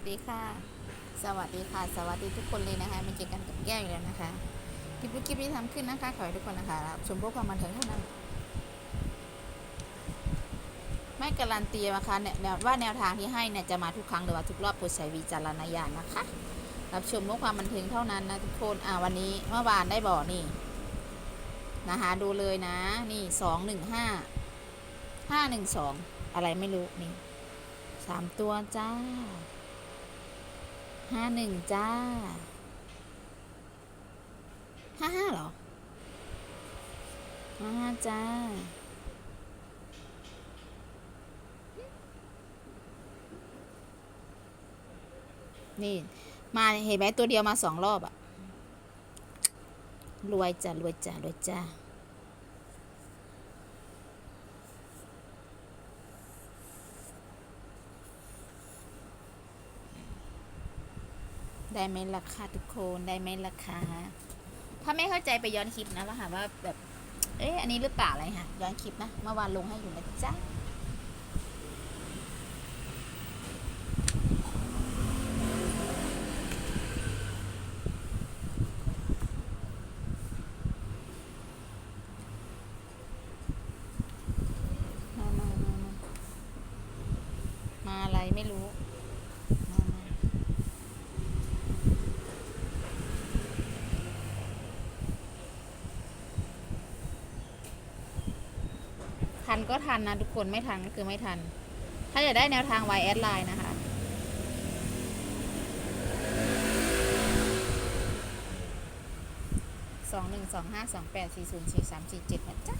วัสดีค่ะ สวัสดีค่ะ สวัสดีทุกคนเลยนะคะมาเจอกันกับแก้วอีกแล้วนะคะคลิปคลิปที่ทำขึ้นนะคะขอให้ทุกคนนะคะรับชมเพื่อความบันเทิงเท่านั้นไม่การันตีนะคะเนี่ยแนวว่าแนวทางที่ให้เนี่ยจะมาทุกครั้งหรือว่าทุกรอบโปรดใช้วิจารณญาณนะคะ รับชมเพื่อความบันเทิงเท่านั้นนะทุกคนอ่าวันนี้เมื่อวานได้บอกนี่นะคะดูเลยนะนี่สองหนึ่งห้าห้าหนึ่งสองอะไรไม่รู้นี่สามตัวจ้า ห้าหนึ่งจ้าห้าห้าหรอห้าห้าจ้านี่ มาเห็นไหมตัวเดียวมาสองรอบอะรวยจ้ะรวยจ้ะรวยจ้า ได้ไหมราคาทุกคนได้ไหมราคาถ้าไม่เข้าใจไปย้อนคลิปนะว่าหาว่าแบบ เอ๊ะอันนี้หรือเปล่าอะไรค่ะย้อนคลิปนะเมื่อวานลงให้อยู่นะจ๊ะมามามามาอะไรไม่รู้ มามา ทันก็ทันนะทุกคนไม่ทันก็คือไม่ทัน ถ้าอยากได้แนวทางไวแอดไลน์นะคะสองหนึ่งสองห้าสองแปดสี่ศูนย์สี่สามสี่เจ็ดนะจ๊ะ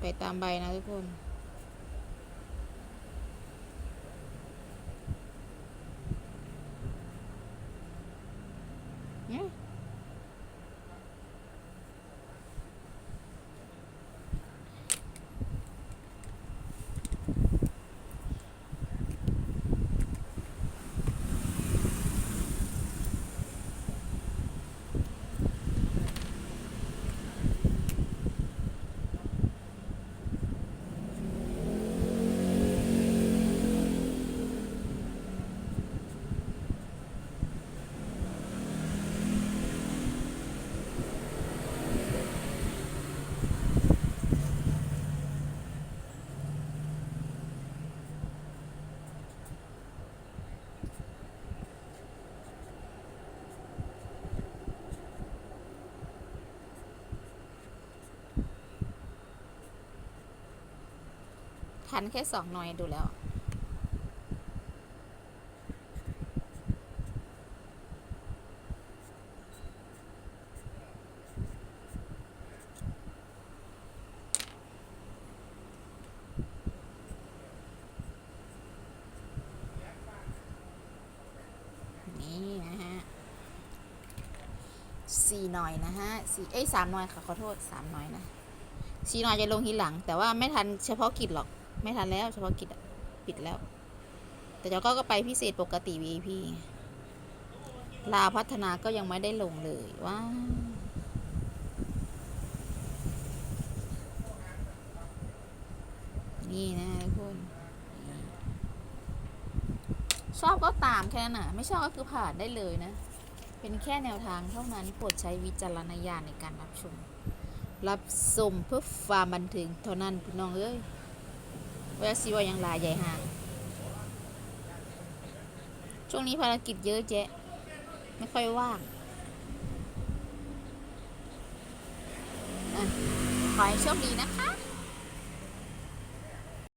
ไปตามใบนะทุกคน เนี่ย ทันแค่สองหน่อยดูแล้ว นี่นะฮะสี่หน่อยนะฮะสี่เอ้ยสามหน่อยค่ะขอโทษสามหน่อยนะสี่หน่อยจะลงทีหลัง แต่ว่าไม่ทันเฉพาะกิจหรอก ไม่ทันแล้วเฉพาะกิจปิดแล้ว แต่เดี๋ยวก็ก็ไปพิเศษปกติ VIP ลาพัฒนาก็ยังไม่ได้ลงเลยว้านี่นะทุกคน ชอบก็ตามแค่นั้นน่ะไม่ชอบก็คือผ่านได้เลยนะ เป็นแค่แนวทางเท่านั้นโปรดใช้วิจารณญาณในการรับชม รับชมเพื่อความบันเทิงเท่านั้นพี่น้องเอ้ย ว่าสีว่ายังลายใหญ่ห่าง ช่วงนี้ภารกิจเยอะแยะ ไม่ค่อยว่างขอให้โชคดีนะคะ